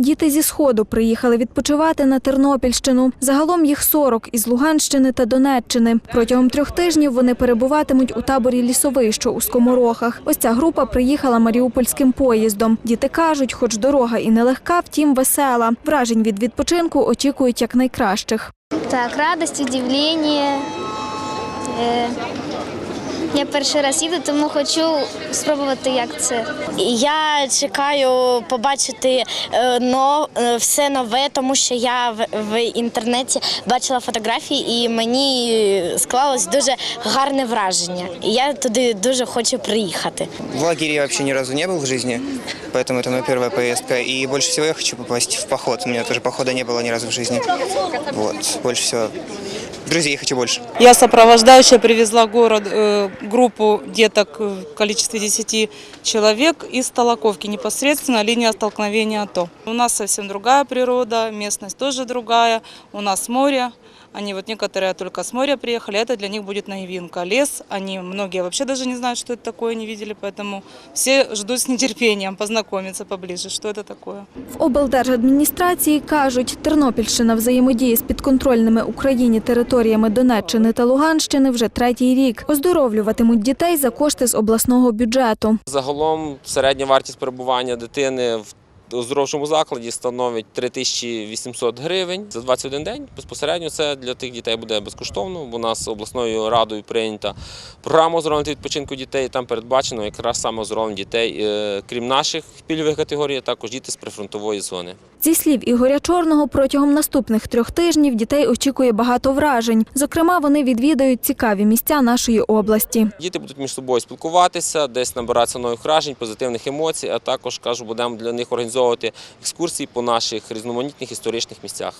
Діти зі сходу приїхали відпочивати на Тернопільщину. Загалом їх 40 із Луганщини та Донеччини. Протягом трьох тижнів вони перебуватимуть у таборі лісовий, у Скоморохах. Ось ця група приїхала маріупольським поїздом. Діти кажуть, хоч дорога і нелегка, втім весела. Вражень від відпочинку очікують якнайкращих. Так, радость, удивлення. Е, Я перший раз їду, тому хочу спробувати, як це. Я чекаю побачити е, но, е, все нове, тому що я в, в інтернеті бачила фотографії і мені склалось дуже гарне враження. І я туди дуже хочу приїхати. В лагере я вообще ни разу не был в жизни, поэтому это моя первая поездка. И больше всего я хочу попасть в поход. У меня тоже похода не было ни разу в жизни. Вот, больше всего. Друзей хочу больше. Я сопровождающая привезла город э, группу деток в количестве 10 человек из Толоковки, непосредственно линия столкновения АТО. У нас совсем другая природа, местность тоже другая, у нас море. Они вот некоторые только с моря приехали, это для них будет новинка. Лес, они многие вообще даже не знают, что это такое, не видели, поэтому все ждут с нетерпением познакомиться поближе, что это такое. В облдержадміністрації кажуть, Тернопільщина взаємодіє з підконтрольними Україні територіями Донеччини та Луганщини вже третій рік. Оздоровлюватимуть дітей за кошти з обласного бюджету. Загалом середня вартість перебування дитини в оздоровчому закладі становить 3800 гривень за 21 день. Безпосередньо це для тих дітей буде безкоштовно. бо У нас обласною радою прийнята програма оздоровлення відпочинку дітей. Там передбачено якраз саме оздоровлення дітей, е, крім наших пільгових категорій, а також діти з прифронтової зони. Зі слів Ігоря Чорного, протягом наступних трьох тижнів дітей очікує багато вражень. Зокрема, вони відвідають цікаві місця нашої області. Діти будуть між собою спілкуватися, десь набиратися нових вражень, позитивних емоцій, а також кажу, будемо для них організовувати екскурсії по наших різноманітних історичних місцях.